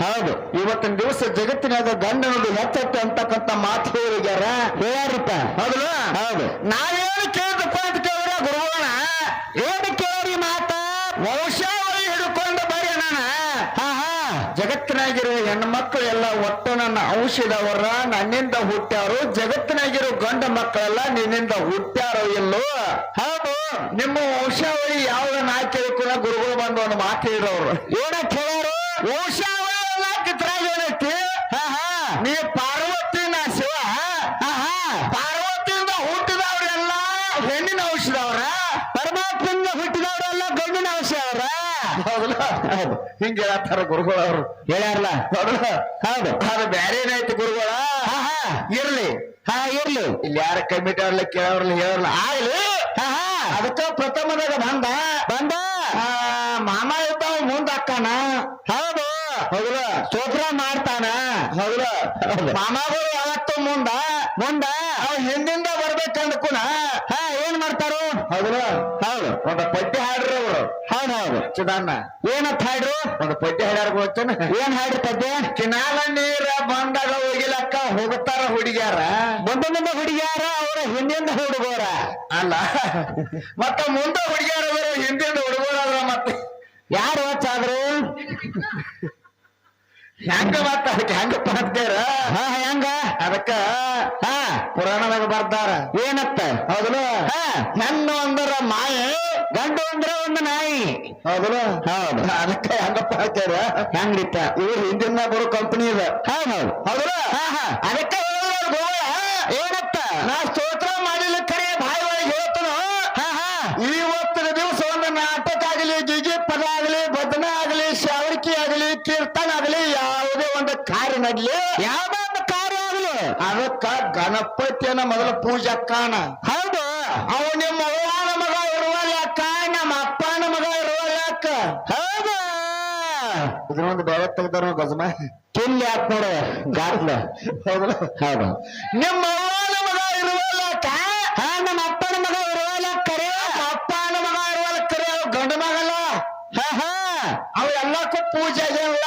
ಹೌದು. ಇವತ್ತಿನ ದಿವಸ ಜಗತ್ತಿನಾಗ ಗಂಡನದು ಹೆಚ್ಚತ್ತೆ ಅಂತಕ್ಕಂಥ ಮಾತು ಹೇಳಿದಾರ ಹೇಳ್ಯಾರಿಪ್ಪ ಹೌದು ಹೌದು. ನಾವೇನು ಕೇಳಿದಪ್ಪ ಅಂತ ಕೇಳಿದ್ರೆ ಗುರುವಣ ಏನು ಕೇಳಿ ಮಾತ? ವಂಶಾವಳಿ ಹಿಡ್ಕೊಂಡು ಬರೀ ನಾನು ಹಾ ಹಾ. ಜಗತ್ತಿನಾಗಿರೋ ಹೆಣ್ಣು ಮಕ್ಕಳು ಎಲ್ಲ ಒಟ್ಟು ನನ್ನ ಔಷಧವರ ನನ್ನಿಂದ ಹುಟ್ಟ್ಯಾರು. ಜಗತ್ತಿನಾಗಿರೋ ಗಂಡ ಮಕ್ಕಳೆಲ್ಲ ನಿನ್ನಿಂದ ಹುಟ್ಟ್ಯಾರೋ ಇಲ್ಲೋ? ಹೌದು. ನಿಮ್ಮ ವಂಶಾವಳಿ ಯಾವ್ದನ್ನ ನಾ ಕೇಳ್ಕೊಂಡ ಗುರುಗಳು ಬಂದು ಒಂದು ಮಾತು ಹೇಳೋರು. ಏನ ಕೇಳೋರು ವಂಶಾವಳಿ ಹಿಂಗೆ ಹೇಳ್ತಾರ ಗುರುಗಳು ಅವರು. ಹೇಳ್ಯಾರಲ್ಲ? ಹೌದಲ್ಲ ಹೌದು. ಅದು ಬೇರೆ ಏನಾಯ್ತು ಗುರುಗಳ? ಹಾ ಹಾ. ಇರ್ಲಿ. ಹಾ ಇರ್ಲಿ. ಇಲ್ಲಿ ಯಾರ ಕಮಿಟಿ ಅವ್ರಲ್ಲ ಕೇಳೋರ್ಲ ಹೇಳಲ್ಲ ಆಗ್ಲಿ ಹಾ ಹಾ. ಅದಕ್ಕ ಪ್ರಥಮದಾಗ ಬಂದ. ಬಂದ. ಆ, ಮಾಮ ಇದ್ದಾವ ಮುಂದ ಅಕ್ಕನ. ಹೌದು. ಹೌದಲ್ಲ ಸ್ತೋತ್ರ ಮಾಡ್ತಾನ. ಹೌದಲ್ಲ ಮಾಮಾಗಳು ಯಾವತ್ತು ಮುಂದ ಮುಂದ ಅವ್ ಹಿಂದಿಂದ ಬರ್ಬೇಕಂದ್ಕುನ ಹಾ ಏನ್ ಮಾಡ್ತಾರು? ಹೌದಲ್ಲ ಹೌದು. ಒಂದ ಪಟ್ಟಿ ಹಾಡ್ರಿ ಅವರು. ಹೌದು ಹೌದು. ಚಿದಾನ್ನ. ಏನಂತ ಹಾಡ್ರು? ಒಂದ್ ಪಟ್ಟಿ ಹಾಡ್ಯಾರ ಗೊತ್ತೇನ? ಏನ್ ಹಾಡ್ರಿ ಪದ್ಯ? ಕಿನಾಲ ನೀರ ಬಂದಾಗ ಹೋಗಿಲಕ್ಕ ಹೋಗುತ್ತಾರ ಹುಡುಗ್ಯಾರ. ಮುಂದೆ ಮುಂದೆ ಹುಡುಗಿಯಾರ ಅವ್ರ ಹಿಂದಿಂದ ಹುಡುಗೋರ. ಅಲ್ಲ. ಮತ್ತ ಮುಂದೆ ಹುಡುಗ್ಯಾರ ಅವರು ಹಿಂದಿಂದ ಹುಡುಗೋರ ಮತ್ತೆ. ಯಾರು ಹೆಚ್ಚಾದ್ರು ಹೆಂಗ ಮತ್ತ ಅದಕ್ಕೆ ಹೆಂಗ ಮಾಡ್ತಾರ ಹಾ ಹೆಂಗ? ಅದಕ್ಕ ಹಾ. ಪುರಾಣದಾಗ ಬರ್ತಾರ ಏನತ್ತ? ಹೌದಲ್ಲ? ಹಾ. ಹೆಣ್ಣು ಅಂದ್ರ ಮಾಯೆ ಗಂಡು ಅಂದ್ರೆ ಒಂದು ನಾಯಿ. ಹೌದಲ್ಲ? ಹೌದು. ಅದಕ್ಕ ಹೆಂಗಪ್ಪ ಹಾಕ್ಯಾರ ಹೆಂಗಿತ್ತ ಇವ್ರು ಹಿಂದಿನ ಬರೋ ಕಂಪನಿ ಇದೆ. ಹೌದು ಹೌದು ಹೌದಲ್ಲ? ಹಾ ಹಾ. ಅದಕ್ಕ ಹೇಳಿದ್ರು ಗೋಳ ಏನತ್ತ? ನಾ ಸ್ತೋತ್ರ ಮಾಡಿಲ್ಲ ಕರೆ ಬಾಯಿ ಒಳಗೆ ಹೇಳ್ತನು. ಹಾ ಹಾ. ಇವತ್ತಿನ ದಿವಸ ಒಂದು ನಾಟಕ ಆಗಲಿ ಜಿಜಿ ಪದ ಆಗಲಿ ಬದನ ಆಗಲಿ ಶಾವರಿಕೆ ಆಗಲಿ ಕೀರ್ತನ ಆಗಲಿ ಕಾರ್ಯ ನಡ್ಲಿ ಯಾವ್ದೋ ಒಂದು ಕಾರ್ಯ ಆಗ್ಲಿ. ಅದಕ್ಕ ಗಣಪತಿಯನ್ನ ಮೊದಲ ಪೂಜೆ ಕಾಣ ಹೌದು. ಅವ ನಿಮ್ಮ ಅವ್ವನ ಮಗ ಇರುವ ಲೆಕ್ಕ ನಮ್ಮ ಅಪ್ಪನ ಮಗ ಇರುವ ಲೆಕ್ಕ ಹೌದು. ಇದನ್ನೊಂದು ಬೇರೆ ತೆಗ್ದಾರ ಗಜಮ. ಕಿಲ್ಲಿ ಹಾಕ್ ನೋಡ ಗಾತ್ಲ ಹೌದಲ್ಲ? ಹೌದು. ನಿಮ್ಮ ಹಾ ಅವ ಎಲ್ಲಕ್ಕೂ ಪೂಜೆ ಇಲ್ಲ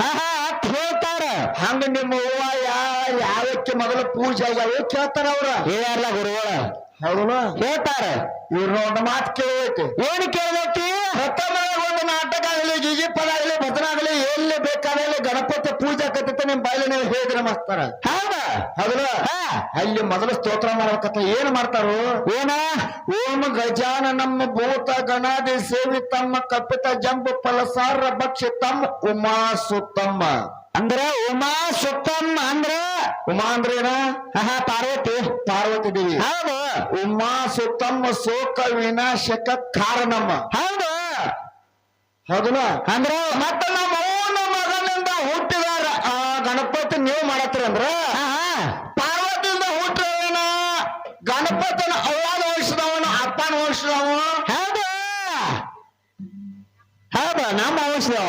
ಹಾ ಹಾ ಅತ್ ಹೇಳ್ತಾರ. ಹಂಗ ನಿಮ್ಮ ಹೂವ ಯಾ ಯಾವಕ್ಕೆ ಮೊದಲ ಪೂಜೆ ಆಗ್ಯಾವ ಕೇಳ್ತಾರ ಅವ್ರ. ಹೇಳ್ಯಾರಲ್ಲ ಗುರುಗಳ. ಹೌದಲ್ಲ? ಹೇಳ್ತಾರ. ಇವ್ರನ್ನ ಒಂದು ಮಾತು ಕೇಳಬೇಕು. ಏನು ಕೇಳಬೇಕು? ಪ್ರಥಮದಾಗ ಒಂದು ನಾಟಕ ಆಗಲಿ ಜಿಜಿ ಪದ ಆಗಲಿ ಭಜನ ಆಗಲಿ ಎಲ್ಲಿ ಬೇಕಾದಲ್ಲಿ ಗಣಪತಿ ಪೂಜೆ ಕತ್ತಿತ್ತ ನಿಮ್ ಬಾಯಲ್ಲಿ ನೀವು ಹೇಳಿದ್ರೆ ಮಾಸ್ತಾರ ಹೌದ? ಹೌದಲ್ಲ? ಹಾ. ಅಲ್ಲಿ ಮೊದಲು ಸ್ತೋತ್ರ ಮಾಡಬೇಕತ್ತ ಏನ್ ಮಾಡ್ತಾರು? ಏನ? ಓಂ ಗಜಾನ ನಮ್ಮ ಭೂತ ಗಣಾದಿ ಸೇವಿ ತಮ್ಮ ಕಪಿತ ಜಂಬು ಫಲಸಾರ ಭಕ್ಷಿ ತಮ್ಮ ಉಮಾ ಸುತ್ತಮ್ಮ. ಅಂದ್ರ ಉಮಾ ಸುತ್ತಮ್ಮ ಅಂದ್ರ? ಉಮಾ ಅಂದ್ರೆ ಏನ? ಪಾರ್ವತಿ. ಪಾರ್ವತಿ ದೇವಿ. ಹೌದು. ಉಮಾ ಸುತ್ತಮ್ಮ ಶೋಕ ವಿನಾಶಕ ಕಾರಣಮ್ಮ. ಹೌದು. ಹೌದಲ್ಲ? ಅಂದ್ರೆ? ಮತ್ತೆ ನಮ್ಮ ಅಂದ್ರ ಪಾರ್ವತಿಯಿಂದ ಹುಟ್ಟಿದವನ ಗಣಪತಿನ ಅವ್ವಾದ ವಹಿಸಿದವನು ಅಪ್ಪನ ವಹಿಸಿದವ ಹೌದ. ಹೌದ ನಮ್ಮ ವಹಿಸಿದವ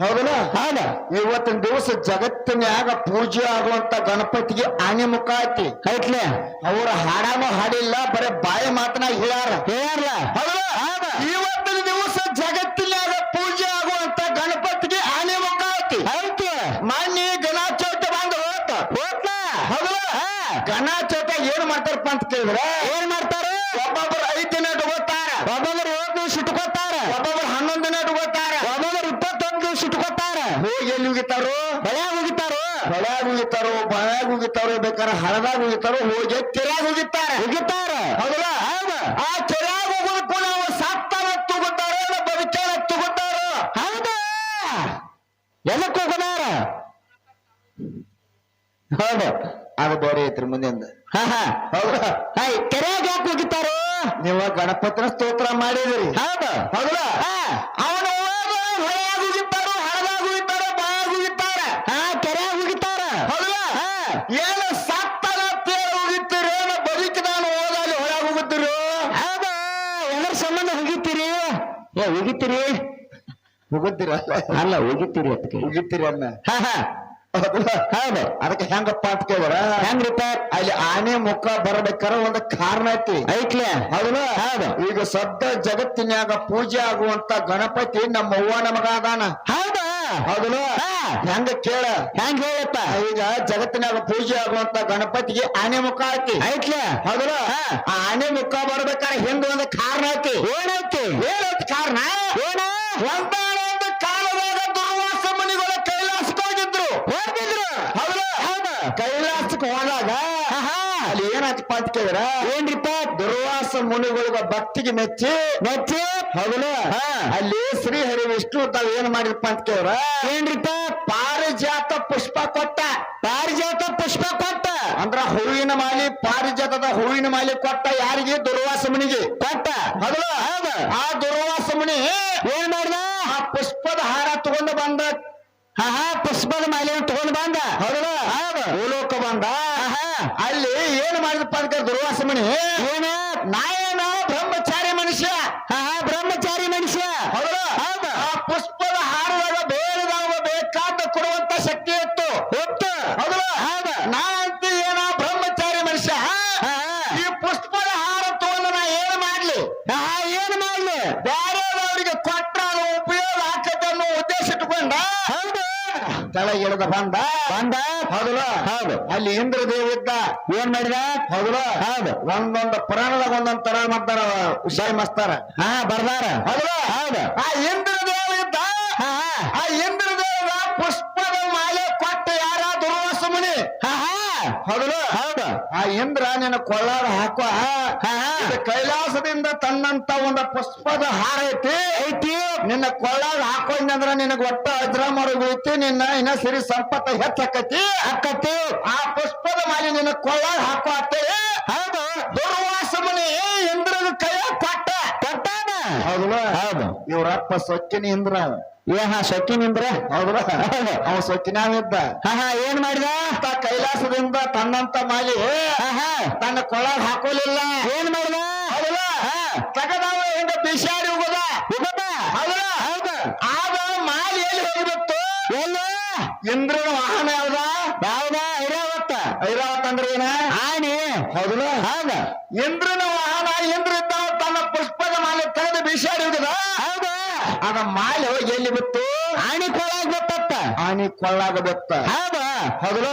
ಹೌದಲ್ಲ? ಹೌದ. ಇವತ್ತಿನ ದಿವಸ ಜಗತ್ತಿನ್ಯಾಗ ಪೂಜೆ ಆಗುವಂತ ಗಣಪತಿಗೆ ಆನೆ ಮುಖ ಐತಿ. ಐತ್ಲೆ. ಅವ್ರ ಹಾಡಾನು ಹಾಡಿಲ್ಲ ಬರೀ ಬಾಯಿ ಮಾತನಾಗ ಹೇಳಾರ ಹೇಳಾರ ಹೌದಲ್ಲ? ಹೌದು ಇವತ್ತಿನ ದಿವಸ ಜಗತ್ತಿನ್ಯಾಗ ಪೂಜೆ ಆಗುವಂತ ಗಣಪತಿಗೆ ಆನೆ ಮುಖ ಐತಿ ಐತಿ ಮಾನ್ಯ ಗಣಾಚೌಟ ಬಂದು ಹೋತ ಹೋತ್ಲ ಹೌದಲ್ಲ ಹಾ ಗಣಾಚೌಟ ಏನ್ ಮಾಡ್ತಾರಪ್ಪ ಅಂತ ಕೇಳಿದ್ರೆ ಏನ್ ಮಾಡ್ತಾರ? ಒಬ್ಬೊಬ್ರು ಐದ್ ದಿನ ಇಟ್ಕೋತಾರ ಒಬ್ಬೊಬ್ಬರು ಏಳು ದಿವಸ ಇಟ್ಕೋತಾರ ಒಬ್ಬೊಬ್ರು ಹನ್ನೊಂದ್ ದಿನ ಇಟ್ಕೋತಾರ ಒಬ್ಬೊಬ್ಬರು ಇಪ್ಪತ್ತೊಂದು ದಿವಸ ಇಟ್ಕೋತಾರ ಹೋಗಿ ಎಲ್ಲಿ ಹೋಗಿತಾರು ಬೆಳೆ ಹೋಗಿತಾರು ಹೊಳ್ಯಾಗ ಹೋಗಿತಾರೋ ಬಾಯಾಗ ಹೋಗಿತಾರೋ ಬೇಕಾದ್ರೆ ಹಳದಾಗ ಹೋಗಿತಾರೋ ಹೋಗಿ ಹೌದು. ಹೌದಾ. ಹಾ. ಅವನು ಹೊಳೆಯಾಗ ಬಾಯಾಗ ಹೋಗಿತ್ತಾರ ಹಾ ಕೆರೆಯಾಗ ಹೋಗಿತಾರ ಹೌದಾ? ಹಾ. ಏನು ಸತ್ತನ ತೇರ ಹೋಗಿತ್ತೀರಿ ಏನು ಬದುಕಿದಾನು ಹೋದಲ್ಲಿ ಹೊಳಯಾಗ ಹೋಗುತ್ತೀರಿ ಹೌದು. ಎಲ್ಲರ ಸಂಬಂಧ ಹೋಗಿತ್ತೀರಿ ಏ ಹೋಗಿತ್ತೀರಿ ಹೋಗುತ್ತೀರ ಅಲ್ಲ. ಹೋಗಿತ್ತೀರಿ ಅದಕ್ಕೆ ಹೋಗಿತ್ತೀರಿ ಅನ್ನ ಹಾ ಹಾ. ಹೌದಲ್ಲ? ಹೌದು. ಅದಕ್ಕೆ ಹೆಂಗಪ್ಪ ಅಂತ ಕೇಳಿದ್ರ ಹೆಂಗ್ರಿಪ್ಪ? ಅಲ್ಲಿ ಆನೆ ಮುಖ ಬರಬೇಕಾರ ಒಂದು ಕಾರಣ ಐತಿ. ಐತ್ಲೆ? ಹೌದಲ್ಲ ಹೌದು. ಈಗ ಸದ್ದ ಜಗತ್ತಿನ್ಯಾಗ ಪೂಜೆ ಆಗುವಂತ ಗಣಪತಿ ನಮ್ಮ ಅವ್ವ ನಮಗ ಅದಾನ. ಹೌದಾ? ಹೌದಲ್ಲ. ಹೆಂಗ ಕೇಳ? ಹೆಂಗ ಹೇಳಪ್ಪ? ಈಗ ಜಗತ್ತಿನಾಗ ಪೂಜೆ ಆಗುವಂತ ಗಣಪತಿಗೆ ಆನೆ ಮುಖ ಐತಿ. ಐತ್ಲೆ? ಹೌದಲ್ಲ ಆ ಆನೆ ಮುಖ ಬರ್ಬೇಕಾದ್ರೆ ಹಿಂದ ಒಂದು ಕಾರಣ ಐತಿ. ಏನೈತಿ? ಏನೈತಿ ಕಾರಣ? ಏನ? ಒಂದಾನೊಂದು ಕೈಲಾಸಕ್ಕೆ ಹೋದಾಗ ಅಲ್ಲಿ ಏನಾಯ್ತಪ್ಪ ಅಂತ ಕೇಳಿದ್ರ? ಏನ್ರಿಪ್ಪ ದುರ್ವಾಸ ಮುನಿಗಳಿಗ ಭಕ್ತಿಗೆ ಮೆಚ್ಚಿ ಮೆಚ್ಚಿ? ಹೌದಲ್ಲ? ಹಾ. ಅಲ್ಲಿ ಶ್ರೀಹರಿ ವಿಷ್ಣು ತಾವ್ ಏನ್ ಮಾಡಿದಪ್ಪ ಅಂತ ಕೇಳಿದ್ರ? ಏನ್ರಿಪ್ಪ ಪಾರಿಜಾತ ಪುಷ್ಪ ಕೊಟ್ಟ. ಪಾರಿಜಾತ ಪುಷ್ಪ ಕೊಟ್ಟ. ಅಂದ್ರ ಹೂವಿನ ಮಾಲಿ ಪಾರಿಜಾತದ ಹೂವಿನ ಮಾಲಿ ಕೊಟ್ಟ ಯಾರಿಗೆ? ದುರ್ವಾಸ ಮುನಿಗೆ. ಕೊಟ್ಟ. ಹೌದಲ್ಲ? ಹೌದು. ಆ ದುರ್ವಾಸ ಮುನಿ ಏನ್ ಮಾಡ್ದ? ಆ ಪುಷ್ಪದ ಹಾರ ತಗೊಂಡು ಬಂದ. ಆಹಾ ಕೇಳಿದ್ರೆ ದುರ್ವಾಸ ಮಣಿ. ಏನು? ನಾಯನ? ಬ್ರಹ್ಮಚಾರಿ ಮನುಷ್ಯ. ಆಹಾ ಬ್ರಹ್ಮಚಾರಿ ಮನುಷ್ಯ. ಹೌದು. ಆ ಪುಷ್ಪದ ಹಾರದಾಗ ಬೇರೆದವ ಬೇಕಾದ ಕೊಡುವಂತ ಶಕ್ತಿ ಇತ್ತು. ಇತ್ತು. ಹೌದು. ಹೌದು. ನಾ ಅಂತ ಏನ? ಬ್ರಹ್ಮಚಾರಿ ಮನುಷ್ಯ. ಈ ಪುಷ್ಪದ ಹಾರ ತಗೊಂಡು ನಾ ಏನ್ ಮಾಡ್ಲಿ? ಹಾ ಏನ್ ಮಾಡ್ಲಿ? ಬೇರೆದವರಿಗೆ ಅವರಿಗೆ ಅದು ಉಪಯೋಗ ಆಕತ್ತೆ ಅನ್ನೋ ಉದ್ದೇಶ ಇಟ್ಕೊಂಡ? ಹೌದು. ಕೆಳಗೆ ಇಳಿದ ಬಂದ? ಬಂದ. ಹೌದಲ್ಲ ಹೌದು. ಅಲ್ಲಿ ಇಂದ್ರ ದೇವಿದ್ದ ಏನ್ ಮಾಡಿದ? ಹೌದಲ್ಲ ಹೌದು. ಒಂದೊಂದು ಪುರಾಣದಾಗ ಒಂದೊಂದ್ ತರ ಮಾಡ್ತಾರ ಉಷಾಯಿ ಮಸ್ತಾರ. ಹಾ ಬರ್ದಾರ. ಹೌದಲ್ಲ ಹೌದು. ಆ ಇಂದ್ರ ದೇವಿದ್ದ ಹಾ ಆ ಇಂದ್ರ ದೇವ ಪುಷ್ಪದ ಹೌದಲ್ಲ ಹೌದು. ಆ ಇಂದ್ರ ನಿನ್ನ ಕೊಳ್ಳಾರ ಹಾಕುವ ಇದು ಕೈಲಾಸದಿಂದ ತನ್ನಂತ ಒಂದು ಪುಷ್ಪದ ಹಾರ ಐತಿ. ಐತಿ. ನಿನ್ನ ಕೊಳ್ಳಾಗ ಹಾಕೊಂಡ್ರ ನಿನಗ ಒಟ್ಟ ಅಜ್ರ ಬೀಳ್ತಿ ನಿನ್ನ ಇನ್ನ ಸಿರಿ ಸಂಪತ್ತ ಹೆಚ್ಚಾಕತಿ ಹಾಕತಿ ಆ ಪುಷ್ಪದ ಮಾಲಿ ನಿನ್ನ ಕೊಳ್ಳಾಗ ಹಾಕುವ ಹೌದು. ದುರ್ವಾಸ ಮನೆ ಕೊಟ್ಟ ಕೊಟ್ಟಾನ ಹೌದಲ್ಲ? ಹೌದು. ಇವ್ರಪ್ಪ ಸೊಕ್ಕಿನಿ ಇಂದ್ರ ಏ ಹಾ ಸೊಕ್ಕಿ ನಿಂದ್ರ ಹೌದಲ್ಲ? ಅವ ಸೊಕ್ಕಿನಾವಿದ್ದ ಹಾ ಏನ್ ಮಾಡಿದ? ಕೈಲಾಸದಿಂದ ತನ್ನಂತ ಮಾಲಿ ತನ್ನ ಕೊಳಗ್ ಹಾಕೋಲಿಲ್ಲ. ಏನ್ ಮಾಡಿದ? ಹೌದಲ್ಲ? ತಗದಾವ ಹೆಂಗ ಬಿಸಾಡಿ ಹೋಗದ. ಹೌದಲ್ಲ? ಹೌದು. ಆಗ ಮಾಲಿ ಎಲ್ಲಿ ಹೋಗಿಬಿಟ್ಟು ಎಲ್ಲ? ಇಂದ್ರನ ವಾಹನ ಯಾವ್ದ? ಯಾವ್ದ? ಐರಾವತ್ತ. ಐರಾವತ್ ಅಂದ್ರೆ ಏನ? ಆನೆ ಹೌದಲ್ಲ? ಹೌದ. ಇಂದ್ರನ ವಾಹನ ಇಂದ್ರ ಇದ್ದ ಮಾಲೆ ಹೋಗಿ ಎಲ್ಲಿ ಬಿತ್ತು? ಆಣಿ ಕೊಳಾಗ್ ಗೊತ್ತಪ್ಪ ಆನಿ ಕೊಳ್ಳಾಗ ಬಿತ್ತ ಹೌದ. ಹೌದಲ್ಲ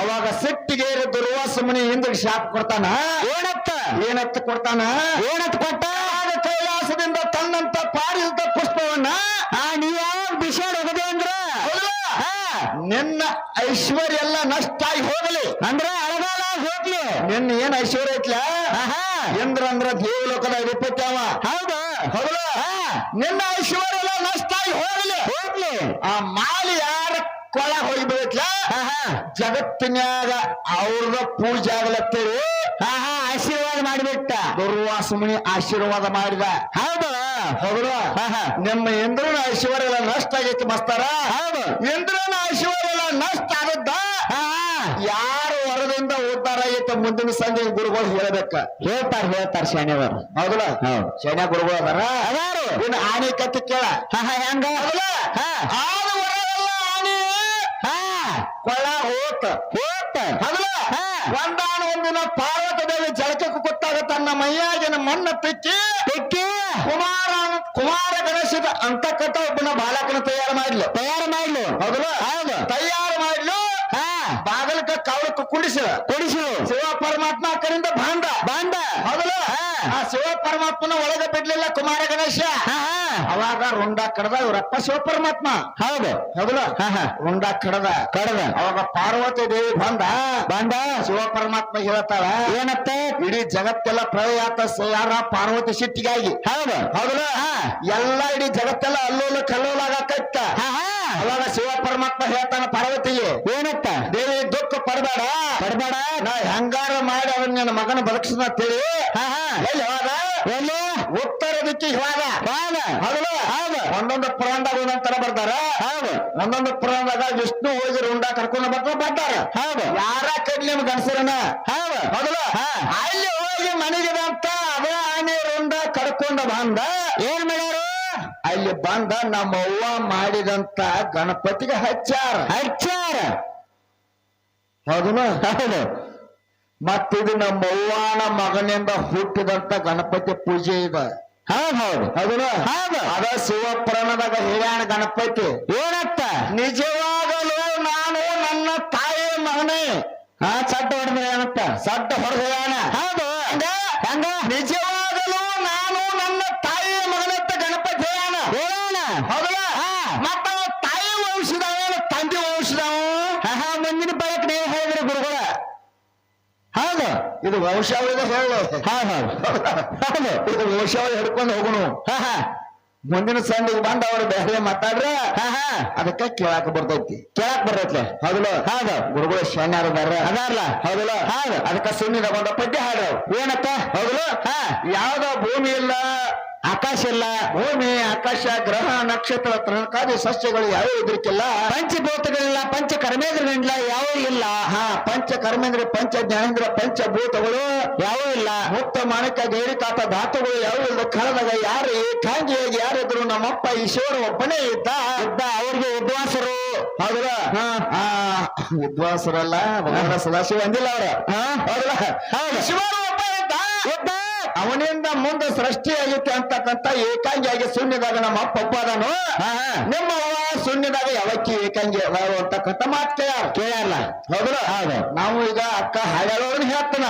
ಅವಾಗ ಸಿಟ್ಟಿಗೆ ದುರ್ವಾಸ ಮುನಿ ಇಂದ್ರಿಗೆ ಶಾಪ್ ಕೊಡ್ತಾನ? ಏನತ್ತ? ಏನತ್ತ ಕೊಡ್ತಾನ? ಏನತ್ ಕೊಟ್ಟ? ಕೈಲಾಸದಿಂದ ತನ್ನಂತ ಪಾರಿಸಿದ ಪುಷ್ಪವನ್ನ ಆ ನೀ ಯಾವ ಬಿಸಾಡ್ ಅಂದ್ರ? ನಿನ್ನ ಐಶ್ವರ್ಯ ಎಲ್ಲ ನಷ್ಟ ಆಗಿ ಹೋಗಲಿ. ಅಂದ್ರ ಅಳಗಾಲ ಹೋಗ್ಲಿ. ನಿನ್ನ ಏನ್ ಐಶ್ವರ್ಯ ಐತ್ಲ? ಇಂದ್ರ ಅಂದ್ರ ದೇವಲೋಕದ ಅವ ಹೌದು. ಹೌದಲ್ಲ ಹಾ. ನಿನ್ನ ಐಶ್ವರ್ಯ ಎಲ್ಲ ನಷ್ಟ ಆಗಿ ಹೋಗ್ಲಿ. ಹೋಗ್ಲಿ. ಆ ಮಾಲಿ ಯಾರ ಕೊಳ ಹೋಗಿ ಬೀಳತ್ಲ? ಆಹಾ ಜಗತ್ತಿನ್ಯಾಗ ಅವ್ರದ ಪೂಜೆ ಆಗ್ಲತ್ತೇಳಿ ಹಾ ಆಶೀರ್ವಾದ ಮಾಡಿಬಿಟ್ಟ. ದುರ್ವಾಸಮುನಿ ಆಶೀರ್ವಾದ ಮಾಡಿದ. ಹೌದು. ಹೌದು ನಿಮ್ಮ ಇಂದ್ರನ ಐಶ್ವರ್ಯ ಎಲ್ಲ ನಷ್ಟ ಆಗೈತಿ ಮಸ್ತಾರ. ಹೌದು. ಇಂದ್ರನ ಐಶ್ವರ್ಯ ಎಲ್ಲ ನಷ್ಟ ಆಗದ್ದ? ಆಹಾ ಯಾರು ಓದ್ತಾರ ಉದ್ಧಾರ ಮುಂದಿನ ಸಂಜೆ ಗುರುಗಳು ಹೇಳ್ಬೇಕ. ಹೇಳ್ತಾರ ಹೇಳ್ತಾರ ಶನಿವಾರ ಹೌದಲ್ಲ? ಹೌದು. ಶನ ಗುರುಗಳು ಅದಾರ? ಅದಾರು. ಇನ್ನು ಆನೆ ಕತ್ತಿ ಕೇಳ. ಹೆಂಗ? ಕೊಳ ಹೋತ. ಹೋತ. ಹೌದಲ್ಲ. ಒಂದಾನ ಒಂದಿನ ಪಾರ್ವತ ದೇವಿ ಜಳಕಕ್ಕೆ ಗೊತ್ತಾಗ ತನ್ನ ಮೈಯಾಗಿನ ಮಣ್ಣ ತಿಕ್ಕಿ ತಿಕ್ಕಿ ಕುಮಾರ ಕುಮಾರ ಗಣೇಶದ ಅಂತಕ್ಕಂಥ ಒಬ್ಬನ ಬಾಲಕನ ತಯಾರು ಮಾಡ್ಲು. ತಯಾರು ಮಾಡ್ಲು. ಹೌದಲ್ಲ? ಹೌದು. ತಯಾರು ಮಾಡ್ಲು. ಬಾಗಲಕ ಕಾವಲಕ್ಕ ಕುಡಿಸ. ಕುಡಿಸು. ಶಿವ ಪರಮಾತ್ಮ ಕಡೆಯಿಂದ ಬಾಂಡ ಬಂದ ಹೌದಲ್ಲ. ಆ ಶಿವ ಪರಮಾತ್ಮನ ಒಳಗ ಬಿಡ್ಲಿಲ್ಲ ಕುಮಾರ ಗಣೇಶ. ಹಾ ಹಾ. ಅವಾಗ ರುಂಡ ಕಡದ ಇವರಪ್ಪ ಶಿವ ಪರಮಾತ್ಮ. ಹೌದು. ಹೌದಲ್ಲ? ಹಾ ಹಾ. ರುಂಡ ಕಡದ. ಕಡದ. ಅವಾಗ ಪಾರ್ವತಿ ದೇವಿ ಬಂದ ಬಂದ ಶಿವ ಪರಮಾತ್ಮ ಹೇಳ್ತಾಳ ಏನತ್ತ? ಇಡೀ ಜಗತ್ತೆಲ್ಲ ಪ್ರಳಯ ಆತ ಯಾರ ಪಾರ್ವತಿ ಸಿಟ್ಟಿಗಾಗಿ ಹೌದು. ಹೌದಲ್ಲ? ಹಾ. ಎಲ್ಲ ಇಡೀ ಜಗತ್ತೆಲ್ಲ ಅಲ್ಲೋಲ ಕಲ್ಲೋಲಾಗತ್ತ ಹಾ. ಅವಾಗ ಶಿವ ಪರಮಾತ್ಮ ಹೇಳ್ತಾನ ಪಾರ್ವತಿಗೆ. ಏನಪ್ಪ ದೇವಿ ದುಃಖ ಪಡಬೇಡ. ಪಡಬೇಡ? ನಾ ಹೆಂಗಾರ ಮಾಡಿ ಅವನ್ ನನ್ನ ಮಗನ ಬದುಕಿಸ್ನ ಅಂತೇಳಿ. ಎಲ್ಲಿ ಹೋದ? ಎಲ್ಲಿ? ಉತ್ತರ ದಿಕ್ಕಿ ಹೋದ. ಹೌದು. ಒಂದೊಂದು ಪುರಾಣದಾಗ ಒಂದೊಂದ್ ತರ ಬರ್ತಾರ ಹೌದು. ಒಂದೊಂದು ಪುರಾಣದಾಗ ವಿಷ್ಣು ಹೋಗಿ ರುಂಡ ಕರ್ಕೊಂಡು ಬರ್ತಾರ ಬರ್ತಾರ ಹೌದು. ಯಾರ ಕಡ್ಲಿ ನಿಮ್ ಗಣಸರನ ಹೌದು. ಹೌದಲ್ಲ. ಅಲ್ಲಿ ಹೋಗಿ ಮನೆಗಿದಂತ ಅದ ಆನೆ ರುಂಡ ಕರ್ಕೊಂಡು ಬಂದ. ಏನ್ ಅಲ್ಲಿ ಬಂದ ನಮ್ಮವ್ವ ಮಾಡಿದಂತ ಗಣಪತಿಗೆ ಹಚ್ಚಾರ. ಹಚ್ಚಾರ. ಹೌದನ? ಹೌದು. ಮತ್ತಿದು ನಮ್ಮ ಅವ್ವನ ಮಗನಿಂದ ಹುಟ್ಟಿದಂತ ಗಣಪತಿ ಪೂಜೆ ಇದೆ. ಹೌದ್ ಹೌದು. ಹೌದನ? ಹೌದು. ಅದ ಶಿವಪುರಾಣದಾಗ ಹೇಳ್ಯಾಣ ಗಣಪತಿ. ಏನತ್ತ? ನಿಜವಾಗಲೂ ನಾನು ನನ್ನ ತಾಯಿಯ ಮಗನೇ. ಹಾ ಸಡ್ಡ ಹೊಡೆದ್ರೆ ಏನತ್ತ? ಸಡ್ಡ ಹೊಡೆದ ಹೌದು. ಹಂಗ? ಹಂಗ? ಇದು ವಂಶಾವಳಿ ಹೇಳು ಹಾ ಹೌದು. ಇದು ವಂಶಾವಳಿ ಹಿಡ್ಕೊಂಡು ಹೋಗುನು ಹಾ ಹಾ. ಮುಂದಿನ ಸಂಡಿಗೆ ಬಂದ ಅವ್ರು ಬೇರೆ ಮಾತಾಡ್ರ ಹಾ ಹಾ. ಅದಕ್ಕ ಕೇಳಾಕ ಬರ್ತೈತಿ. ಕೇಳಾಕ್ ಬರ್ತೈತಿ. ಹೌದಲ್ಲ? ಹೌದು. ಗುರುಗಳು ಶರಣಾರ ಅದಾರ. ಅದಾರಲ್ಲ ಹೌದಲ್ಲ? ಹೌದು. ಅದಕ್ಕ ಸುಮ್ಮನೆ ತಗೊಂಡ ಪಟ್ಟಿ ಹಾಡ್ರವ್ ಏನಪ್ಪ? ಹೌದಲ್ಲ? ಹಾ. ಯಾವ್ದ ಭೂಮಿ ಇಲ್ಲ ಆಕಾಶ ಇಲ್ಲ. ಭೂಮಿ ಆಕಾಶ ಗ್ರಹ ನಕ್ಷತ್ರ ತನಕಾದಿ ಸಸ್ಯಗಳು ಯಾವ ಇದ್ರಕ್ಕಿಲ್ಲ. ಪಂಚಭೂತಗಳಿಲ್ಲ ಪಂಚ ಕರ್ಮೇಂದ್ರಗಳಿಲ್ಲ ಯಾವ ಇಲ್ಲ. ಹಾ ಪಂಚ ಕರ್ಮೇಂದ್ರ ಪಂಚ ಜ್ಞಾನೇಂದ್ರ ಪಂಚಭೂತಗಳು ಯಾವ ಇಲ್ಲ. ಮುಕ್ತ ಮಾಣಿಕ ಗೈರಿಕಾತ ಧಾತುಗಳು ಯಾವ ಇಲ್ಲ ಕಳೆದಾಗ ಯಾರು ಏಕಾಂಗಿಯಾಗಿ ಯಾರಿದ್ರು ನಮ್ಮಪ್ಪ ಈಶ್ವರ ಒಬ್ಬನೇ ಇದ್ದ. ಇದ್ದ ಅವ್ರಿಗೆ ವಿದ್ವಾಂಸರು. ಹೌದ್ರ. ಆ ವಿದ್ವಾಂಸರಲ್ಲ ಭಗವಾನ ಸದಾಶಿವ ಅಂದಿಲ್ಲ ಅವ್ರ. ಹೌದ್ರ ಶಿವರು ಒಬ್ಬ ಇದ್ದ. ಇದ್ದ. ಅವನಿಂದ ಮುಂದೆ ಸೃಷ್ಟಿಯಾಗುತ್ತೆ ಅಂತಕ್ಕಂತ ಏಕಾಂಗಿಯಾಗಿ ಶೂನ್ಯದಾಗ ನಮ್ಮ ಅಪ್ಪ ಹಾ ನಿಮ್ಮ ಅವ್ವ ಶೂನ್ಯದಾಗ ಯಾವಕ್ಕಿ ಏಕಾಂಗಿ ಅಂತಕ್ಕಂಥ ಮಾತು ಕೇಳ ಕೇಳಲ್ಲ ಹೌದಲ್ಲ ಹೌದು. ನಾವು ಈಗ ಅಕ್ಕ ಹಾಡೋದನ್ನ ಹೇಳ್ತಾನ.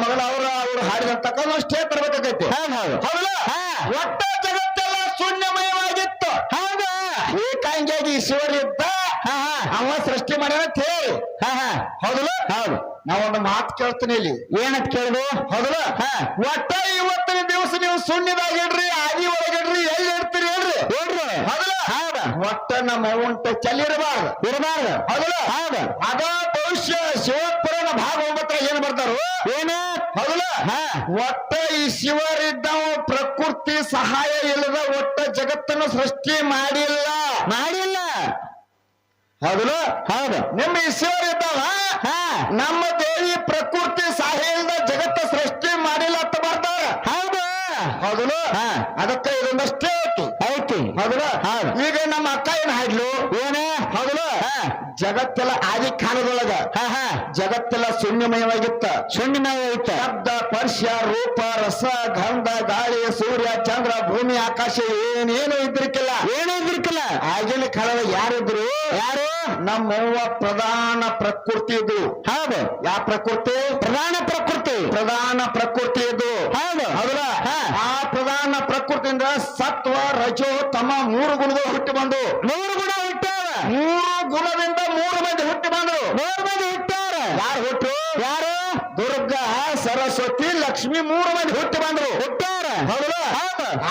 ಮಗಳ ಅವ್ರ ಅವ್ರು ಹಾಡಿದಂತಕ್ಕ ಅಷ್ಟೇ ತರಬೇಕಾಗೈತಿ ಹೌದು ಹೌದು. ಹೌದಲ್ಲ. ಒಟ್ಟ ಜಗತ್ತೆಲ್ಲ ಶೂನ್ಯಮಯವಾಗಿತ್ತು. ಹೌದು. ಏಕಾಂಗಿಯಾಗಿ ಶಿವರಿದ್ದ ಅವ ಸೃಷ್ಟಿ ಮಾಡ್ಯಾನ ಹಾ ಹಾ. ಹೌದಲ್ಲ? ಹೌದು. ನಾವೊಂದು ಮಾತು ಕೇಳ್ತೀನಿ ಇಲ್ಲಿ. ಏನಂತ ಕೇಳುದು? ಹೌದಲ್ಲ? ಹಾ. ಒಟ್ಟ ಇವತ್ತಿನ ದಿವಸ ನೀವು ಸುಣ್ಣಿದಾಗಿಡ್ರಿ ಆದಿ ಒಳಗಿಡ್ರಿ ಎಲ್ಲಿ ಇಡ್ತೀರಿ ಹೇಳ್ರಿ? ಹೇಳ್ರಿ. ಹೌದಲ್ಲ? ಹೌದು. ಒಟ್ಟ ನಮ್ಮ ಉಂಟ ಚಲಿರಬಾರ್ದು ಇರಬಾರ್ದು. ಹೌದಲ್ಲ? ಹೌದ. ಅದ ಭವಿಷ್ಯ ಶಿವಪುರನ ಭಾಗ ಒಂಬತ್ತರ ಏನ್ ಬರ್ತಾರೋ? ಏನು? ಹೌದಲ್ಲ? ಹಾ. ಒಟ್ಟ ಈ ಶಿವರಿದ್ದವ ಪ್ರಕೃತಿ ಸಹಾಯ ಇಲ್ಲದ ಒಟ್ಟ ಜಗತ್ತನ್ನು ಸೃಷ್ಟಿ ಮಾಡಿಲ್ಲ. ಮಾಡಿಲ್ಲ. ಹೌದಲ್ಲ ಹೌದು. ನಿಮ್ಮ ಈ ಇದ್ದಾವ? ಹಾ. ನಮ್ಮ ದೇವಿ ಪ್ರಕೃತಿ ಸಹಾಯದಿಂದ ಜಗತ್ತ ಸೃಷ್ಟಿ ಮಾಡಿಲ್ಲ ಅಂತ ಬರ್ತಾರ ಹೌದು. ಹೌದಲ್ಲ ಅದಕ್ಕೆ ಅದಕ್ಕ ಇದೊಂದಷ್ಟೇ ಆಯ್ತು. ಆಯ್ತು. ಹೌದಲ್ಲ ಹೌದು. ಈಗ ನಮ್ಮ ಅಕ್ಕ ಏನ್ ಹಾಡ್ಲು? ಏನ. ಜಗತ್ತೆಲ್ಲ ಆದಿ ಕಾಲದೊಳಗ ಜಗತ್ತೆಲ್ಲ ಶೂನ್ಯಮಯವಾಗಿತ್ತ. ಶೂನ್ಯಮಯವಾಗಿತ್ತ. ಶಬ್ದ ಸ್ಪರ್ಶ ರೂಪ ರಸ ಗಂಧ ಗಾಳಿ ಸೂರ್ಯ ಚಂದ್ರ ಭೂಮಿ ಆಕಾಶ ಏನೇನು ಇದ್ರಿಕ್ಕಿಲ್ಲ ಏನು ಇದ್ರಿಕಲ್ಲ ಆಗಿನ ಕಾಲದ ಯಾರಿದ್ರು ಯಾರು? ನಮ್ಮವ್ವ ಪ್ರಧಾನ ಪ್ರಕೃತಿ ಇದು. ಹೌದು. ಯಾವ ಪ್ರಕೃತಿ? ಪ್ರಧಾನ ಪ್ರಕೃತಿ. ಪ್ರಧಾನ ಪ್ರಕೃತಿ ಇದು. ಹೌದು. ಹೌದ. ಆ ಪ್ರಧಾನ ಪ್ರಕೃತಿಯಿಂದ ಸತ್ವ ರಜೋ ತಮ ಮೂರು ಗುಣಗಳು ಹುಟ್ಟಿ ಬಂದು ಮೂರು ಗುಣ ಮೂರು ಗುಣದಿಂದ ಮೂರು ಮಂದಿ ಹುಟ್ಟಿ ಬಂದ್ರು. ಮೂರು ಮಂದಿ ಹುಟ್ಟಾರ ಯಾರು ಹುಟ್ಟು ಯಾರು? ದುರ್ಗಾ ಸರಸ್ವತಿ ಲಕ್ಷ್ಮಿ ಮೂರು ಮಂದಿ ಹುಟ್ಟಿ ಬಂದ್ರು. ಹುಟ್ಟಾರ ಹೌದಾ.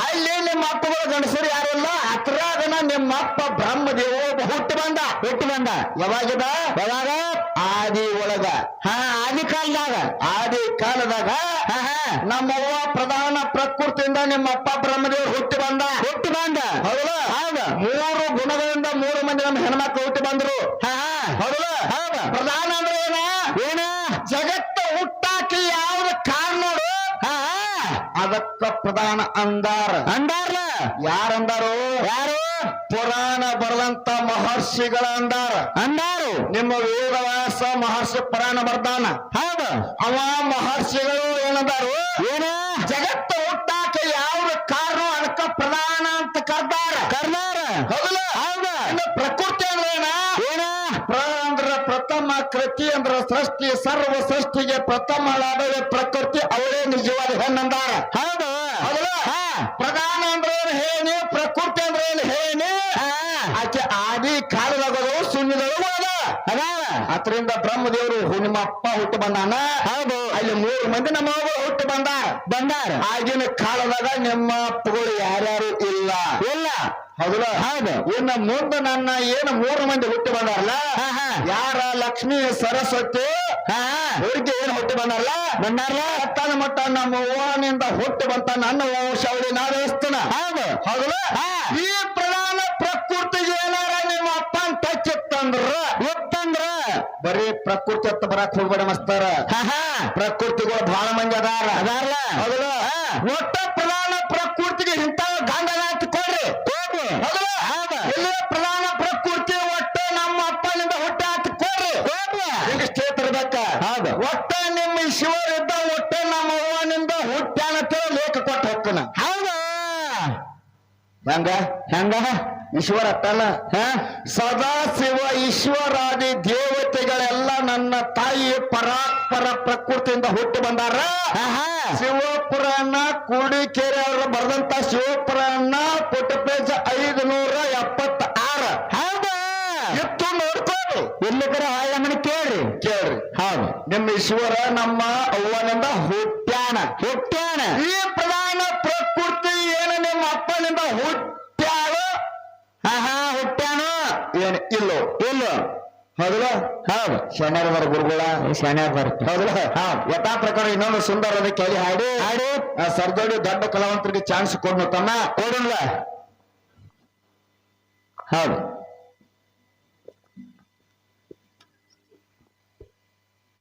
ಅಲ್ಲಿ ನಿಮ್ಮ ಅಪ್ಪಗಳು ಗಂಡಸರು ಯಾರಿಲ್ಲ ಅತ್ರಾಗನ ನಿಮ್ಮ ಅಪ್ಪ ಬ್ರಹ್ಮದೇವ ಹುಟ್ಟಿ ಬಂದ. ಹುಟ್ಟಿ ಬಂದ. ಯಾವಾಗಿದ ಯಾವಾಗ? ಆದಿ ಒಳಗ. ಹಾ ಆದಿ ಕಾಲದಾಗ. ಆದಿ ಕಾಲದಾಗ ನಮ್ಮವ್ವ ಪ್ರಧಾನ ಪ್ರಕೃತಿಯಿಂದ ನಿಮ್ಮ ಅಪ್ಪ ಬ್ರಹ್ಮದೇವ್ ಹುಟ್ಟಿ ಬಂದ. ಹುಟ್ಟಿ ಬಂದ. ಹೌದಾ. ಹೌದು. ಮೂರು ಗುಣಗಳಿಂದ ನಮ್ಮ ಹೆಣ್ಮಕ್ಳು ಹುಟ್ಟಿ ಬಂದ್ರು. ಹೌದಲ್ಲ ಪ್ರಧಾನ ಅಂದ್ರೆ ಏನ? ಏನ? ಜಗತ್ತ ಹುಟ್ಟಾಕಿ ಯಾವ್ದು ಕಾರಣ ನೋಡು. ಅದಕ್ಕ ಪ್ರಧಾನ ಅಂದಾರ ಅಂದಾರ್ಲ ಯಾರಂದಾರು ಯಾರು? ಪುರಾಣ ಬರೆದಂತ ಮಹರ್ಷಿಗಳ ಅಂದಾರ ಅಂದಾರು ನಿಮ್ಮ ವೇದವ್ಯಾಸ ಮಹರ್ಷಿ ಪುರಾಣ ಬರ್ದಾನ. ಹೌದು. ಅವ ಮಹರ್ಷಿಗಳು ಏನಂದಾರು? ಏನ? ಜಗತ್ತ ಕೃತಿ ಅಂದ್ರ ಸೃಷ್ಟಿ ಸರ್ವ ಸೃಷ್ಟಿಗೆ ಪ್ರಥಮಳಾದ ಪ್ರಕೃತಿ ಅವಳೇ ನಿಜವಾದ ಹೆಣ್ಣಂದಾರ ಹೌದು. ಪ್ರಧಾನ ಅಂದ್ರೆ ಹೇಳಿ ಪ್ರಕೃತಿ ಅಂದ್ರೆ ಏನು ಹೇಳಿ ಹಾ ಆಕೆ ಆದಿ ಕಾಲದಾಗದು ಶೂನ್ಯದೊಳಗೂ ಅದ ಅದಾವ ಅದರಿಂದ ಬ್ರಹ್ಮದೇವರು ಹು- ನಿಮ್ಮ ಅಪ್ಪ ಹುಟ್ಟು ಬಂದಾನ? ಹೌದು. ಅಲ್ಲಿ ಮೂರು ಮಂದಿ ನಮ್ಮ ಅವ್ವ ಹುಟ್ಟು ಬಂದ ಬಂದಾರ. ಆಗಿನ ಕಾಲದಾಗ ನಿಮ್ಮ ಅಪ್ಪಗಳು ಯಾರ್ಯಾರು ಇಲ್ಲ? ಇಲ್ಲ. ಹೌದಲ್ಲ? ಹೌದು. ಇನ್ನ ಮುಂದೆ ನನ್ನ ಏನು ಮೂರು ಮಂದಿ ಹುಟ್ಟು ಬಂದಾರಲ್ಲ? ಹಾ ಹಾ. ಯಾರ ಲಕ್ಷ್ಮಿ ಸರಸ್ವತಿ? ಹಾ ಅವ್ರಿಗೆ ಏನು ಹುಟ್ಟು ಬಂದಾರಲ್ಲ? ಬಂದಾರ್ಲ ತನ್ನ ಮಟ್ಟ ನಮ್ಮ ಅವ್ವನಿಂದ ಹುಟ್ಟು ಬಂತ ನನ್ನ ವಂಶಾವಳಿ ನಾವೇಸ್ತನ. ಹೌದು. ಹೌದಲ್ಲ? ಹಾ. ಈ ಪ್ರಧಾನ ಪ್ರಕೃತಿಗೆ ಏನಾರ ನಿಮ್ಮ ಅಪ್ಪನ್ ಟಚ್ ಇತ್ತಂದ್ರ ಗೊತ್ತಂದ್ರ ಬರೀ ಪ್ರಕೃತಿ ಅತ್ತ ಬರಕ್ ಹೋಗ್ಬೇಡ ಮಸ್ತಾರ. ಪ್ರಕೃತಿಗಳು ಬಹಳ ಮಂದಿ ಅದಾರ. ಅದಾರಲ್ಲ? ಒಟ್ಟ ಪ್ರಧಾನ ಪ್ರಕೃತಿಗೆ ಇಂತ ಗಂಡ ಅಂತ ಕೊಡ್ರಿ ಇಲ್ಲ ಪ್ರಧಾನ ಪ್ರಕೃತಿ ಒಟ್ಟ ನಮ್ಮ ಅಪ್ಪನಿಂದ ಹುಟ್ಟ ಅಂತ ಕೊಡ್ರಿ ಈಗ ಸ್ಟೇಟ್ ಇರ್ಬೇಕ ಹೌದು ಒಟ್ಟ ನಿಮ್ಮ ಶಿವರಿದ್ದ ಒಟ್ಟ ನಮ್ಮ ಅವ್ವನಿಂದ ಹುಟ್ಟ ಲೇಖ ಕೊಟ್ಟು ಹೋಗ್ತಾನ ಹೌದ ಹಂಗ? ಹೆಂಗ? ಈಶ್ವರ ಅಟ್ಟಲ್ಲ? ಹಾ? ಸದಾ ಶಿವ ಈಶ್ವರಾದಿ ದೇವತೆಗಳೆಲ್ಲ ನನ್ನ ತಾಯಿ ಪರಾತ್ಪರ ಪ್ರಕೃತಿಯಿಂದ ಹುಟ್ಟಿ ಬಂದಾರ. ಶಿವಪುರಾಣ ಕುಡಿಕೆರೆ ಅವರು ಬರೆದಂತ ಶಿವಪುರಾಣ ಪುಟ್ಟ ಪೇಜ್ ಐದು ನೂರ ಎಪ್ಪತ್ತ ಆರ ಇತ್ತು ನೋಡ್ಕೊಂಡು. ಎಲ್ಲಿ ಕಡೆ ಹಾಳಮ್ಮನ ಕೇಳ್ರಿ. ಕೇಳ್ರಿ. ಹೌದು. ನಿಮ್ಮ ಈಶ್ವರ ನಮ್ಮ ಅವ್ವನಿಂದ ಹುಟ್ಟ್ಯಾಣ ಹುಟ್ಟ್ಯಾಣ ಈ ಪ್ರಧಾನ ಪ್ರಕೃತಿ ಏನು ನಿಮ್ಮ ಅಪ್ಪನಿಂದ ಹುಟ್ಟ್ಯಾಳ ಆಹಾ ಹುಟ್ಟ್ಯಾನು? ಏನು ಇಲ್ಲೋ ಇಲ್ಲೋ. ಹೌದಲ್ಲ? ಹೌದು ಶನಿವಾರ ಗುರುಗಳ. ಶಾನ್ಯ ಬರ ಹೌದಲ್ಲ? ಯಥಾ ಪ್ರಕಾರ ಇನ್ನೊಂದು ಸುಂದರದ ಕೇಳಿ ಹಾಡಿ. ಹಾಡಿ. ಸರ್ದೋಡಿ ದೊಡ್ಡ ಕಲಾವಂತರಿಗೆ ಚಾನ್ಸ್ ಕೊಡ್ನು ತಮ್ಮ. ಕೊಡಲ್ಲ ಹೌದು